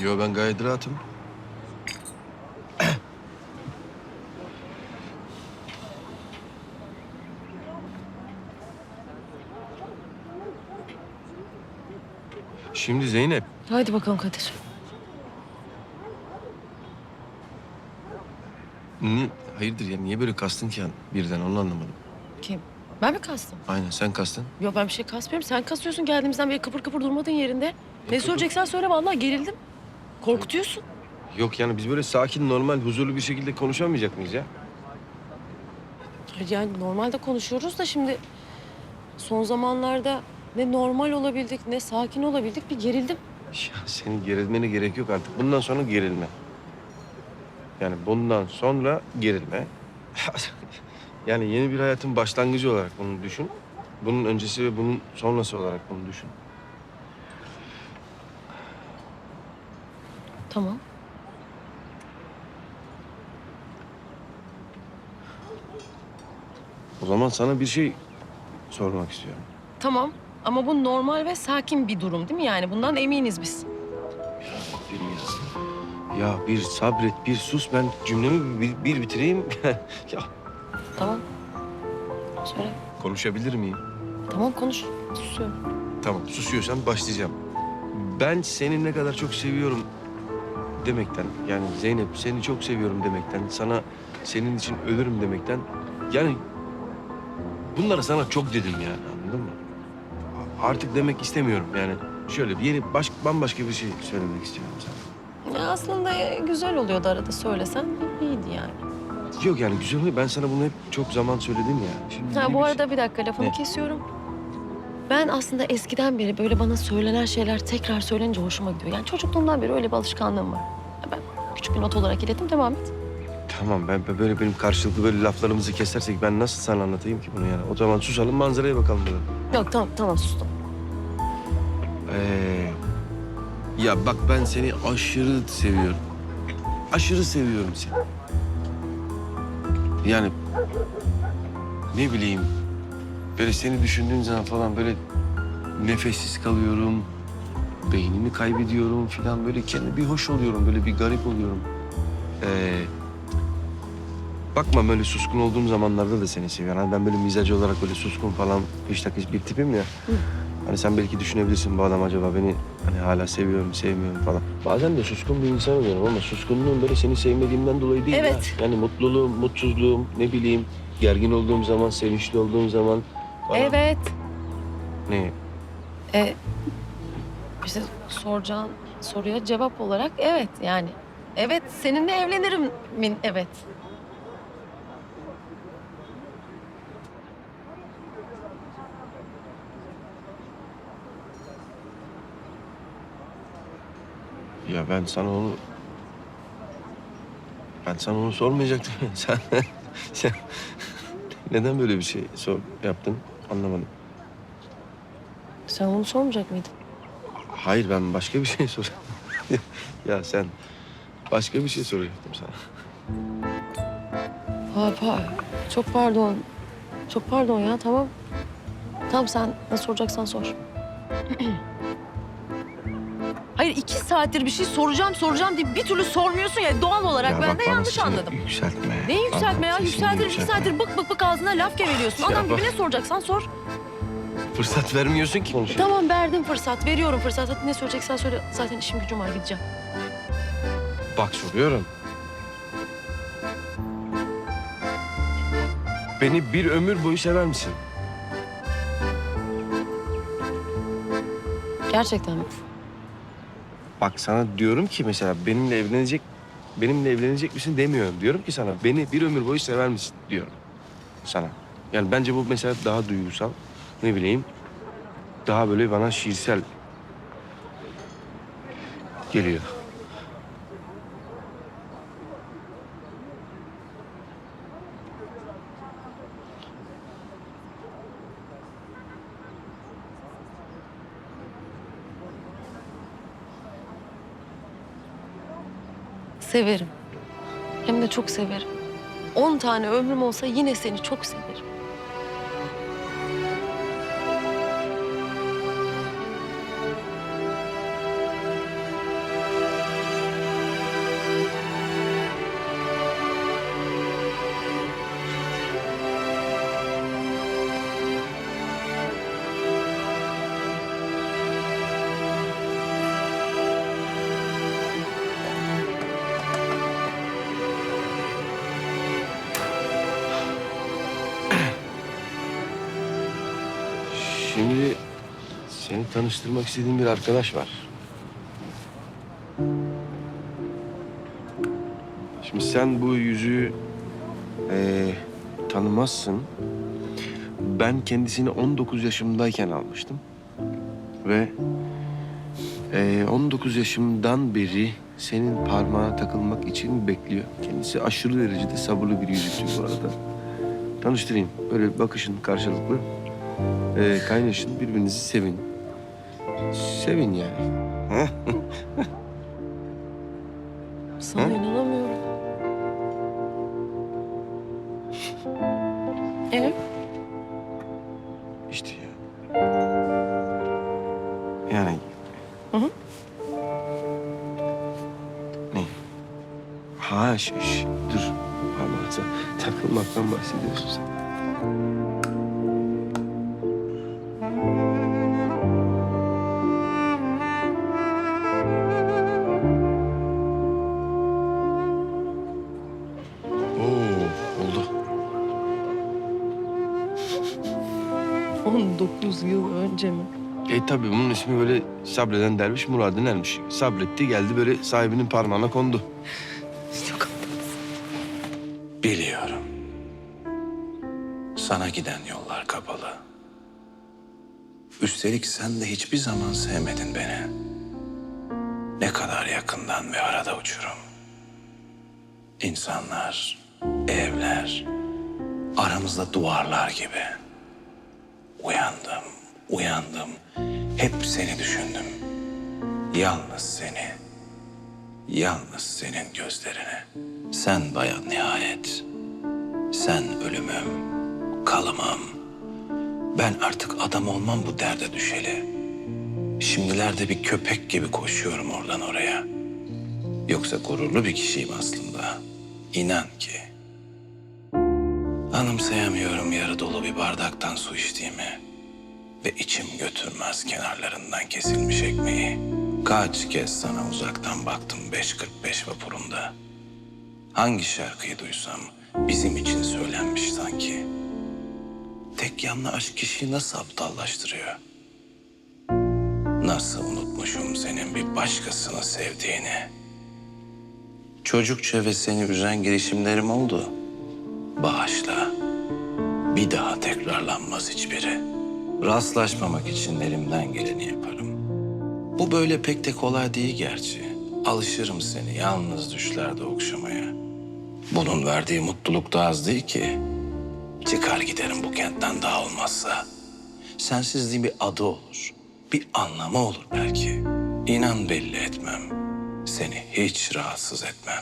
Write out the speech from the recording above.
Yo ben gayet rahatım. Şimdi Zeynep, Haydi bakalım Kadir. ni, hayırdır ya niye böyle kastın ki birden onu anlamadım. Kim? Ben mi kastım? Aynen sen kastın. Yok ben bir şey kasmıyorum. Sen kasıyorsun geldiğimizden beri kıpır kıpır durmadın yerinde. Ne söyleyeceksen söyle vallahi gerildim. Korkutuyorsun. Yok yani biz böyle sakin, normal, huzurlu bir şekilde konuşamayacak mıyız ya? Yani normalde konuşuyoruz da şimdi son zamanlarda ne normal olabildik ne sakin olabildik bir gerildim. Ya senin gerilmene gerek yok artık. Bundan sonra gerilme. Yani bundan sonra gerilme. yani yeni bir hayatın başlangıcı olarak bunu düşün. Bunun öncesi ve bunun sonrası olarak bunu düşün. Tamam. O zaman sana bir şey sormak istiyorum. Tamam ama bu normal ve sakin bir durum değil mi yani? Bundan eminiz biz. Bir ya. Ya bir sabret, bir sus. Ben cümlemi bir, bir bitireyim. ya Tamam. Söyle. konuşabilir miyim? Tamam konuş. Susuyorum. Tamam, susuyorsan başlayacağım. Ben seni ne kadar çok seviyorum demekten, yani Zeynep seni çok seviyorum demekten, sana senin için ölürüm demekten, yani bunları sana çok dedim yani anladın mı? Artık demek istemiyorum yani. Şöyle bir yeni baş, bambaşka bir şey söylemek istiyorum sana. Ya aslında güzel oluyordu arada söylesen iyiydi yani. Yok yani güzel oluyor. Ben sana bunu hep çok zaman söyledim ya. Şimdi Ha, bu arada bir dakika lafını Ne? kesiyorum. Ben aslında eskiden beri böyle bana söylenen şeyler tekrar söylenince hoşuma gidiyor. Yani çocukluğumdan beri öyle bir alışkanlığım var. Ya Ben küçük bir not olarak ilettim devam et. Tamam ben ben böyle benim karşılıklı böyle laflarımızı kesersek ben nasıl sana anlatayım ki bunu yani? O zaman susalım manzaraya bakalım dedim. Yok tamam tamam sustum. Ee, ya bak ben seni aşırı seviyorum. Aşırı seviyorum seni. Yani ne bileyim böyle seni düşündüğüm zaman falan böyle nefessiz kalıyorum. Beynimi kaybediyorum falan böyle kendi bir hoş oluyorum böyle bir garip oluyorum. Ee, bakma böyle suskun olduğum zamanlarda da seni seviyorum. Hani ben böyle mizacı olarak böyle suskun falan fiş takış bir tipim ya. Hani sen belki düşünebilirsin bu adam acaba beni hani hala seviyorum, sevmiyorum falan. Bazen de suskun bir insan oluyorum ama suskunluğum böyle seni sevmediğimden dolayı değil Evet. ya. Yani mutluluğum, mutsuzluğum, ne bileyim gergin olduğum zaman, sevinçli olduğum zaman falan. Evet. Ne? E, işte soracağın soruya cevap olarak evet yani. Evet seninle evlenirim min evet. Ya ben sana onu... Ben sana onu sormayacaktım. sen, sen neden böyle bir şey sor, yaptın anlamadım. Sen onu sormayacak mıydın? Hayır ben başka bir şey soruyorum. ya sen başka bir şey soracaktım sana. Ha, pa- çok pardon. Çok pardon ya tamam. Tamam sen ne soracaksan sor. Hayır iki saattir bir şey soracağım soracağım diye bir türlü sormuyorsun ya doğal olarak Ya ben de yanlış anladım. Yükseltme. Ne yükseltme ya? Yükseltir iki saattir bık bık bık ağzına laf geveliyorsun. Ya Adam gibi ne soracaksan sor. Fırsat vermiyorsun ki konuşalım. Tamam verdim fırsat, veriyorum fırsat. Hadi ne söyleyeceksen söyle. Zaten işim gücüm var gideceğim. Bak soruyorum. Beni bir ömür boyu sever misin? Gerçekten mi? Bak sana diyorum ki mesela benimle evlenecek benimle evlenecek misin demiyorum. Diyorum ki sana beni bir ömür boyu sever misin diyorum sana. Yani bence bu mesela daha duygusal. Ne bileyim daha böyle bana şiirsel geliyor. Severim. Hem de çok severim. On tane ömrüm olsa yine seni çok severim. Tanıştırmak istediğim bir arkadaş var. Şimdi sen bu yüzüğü eee, tanımazsın. Ben kendisini 19 yaşımdayken almıştım. Ve eee, 19 yaşımdan beri senin parmağına takılmak için bekliyor. Kendisi aşırı derecede sabırlı bir yüzüktü bu arada. Tanıştırayım. Böyle bakışın karşılıklı. Eee kaynaşın, birbirinizi sevin. Sevin yani. Sana Hı? inanamıyorum. Evet. İşte ya. Yani... Hı hı. Ne? Ha ş, ş, dur. Parmağı sen takılmaktan bahsediyorsun sen. 19 yıl önce mi? E tabii bunun ismi böyle sabreden derviş muradına ermiş. Sabretti geldi böyle sahibinin parmağına kondu. Çok Biliyorum. Sana giden yollar kapalı. Üstelik sen de hiçbir zaman sevmedin beni. Ne kadar yakından ve arada uçurum. İnsanlar, evler, aramızda duvarlar gibi. Uyandım, uyandım. Hep seni düşündüm. Yalnız seni. Yalnız senin gözlerini. Sen bayan nihayet. Sen ölümüm, kalımım. Ben artık adam olmam bu derde düşeli. Şimdilerde bir köpek gibi koşuyorum oradan oraya. Yoksa gururlu bir kişiyim aslında. İnan ki. Anımsayamıyorum yarı dolu bir bardaktan su içtiğimi. Ve içim götürmez kenarlarından kesilmiş ekmeği. Kaç kez sana uzaktan baktım 5.45 vapurunda. Hangi şarkıyı duysam bizim için söylenmiş sanki. Tek yanlı aşk kişiyi nasıl aptallaştırıyor? Nasıl unutmuşum senin bir başkasını sevdiğini? Çocukça ve seni üzen girişimlerim oldu. Bağışla. Bir daha tekrarlanmaz hiçbiri. Rastlaşmamak için elimden geleni yaparım. Bu böyle pek de kolay değil gerçi. Alışırım seni yalnız düşlerde okşamaya. Bunun verdiği mutluluk da az değil ki. Çıkar giderim bu kentten daha olmazsa. Sensizliğin bir adı olur. Bir anlamı olur belki. İnan belli etmem. Seni hiç rahatsız etmem.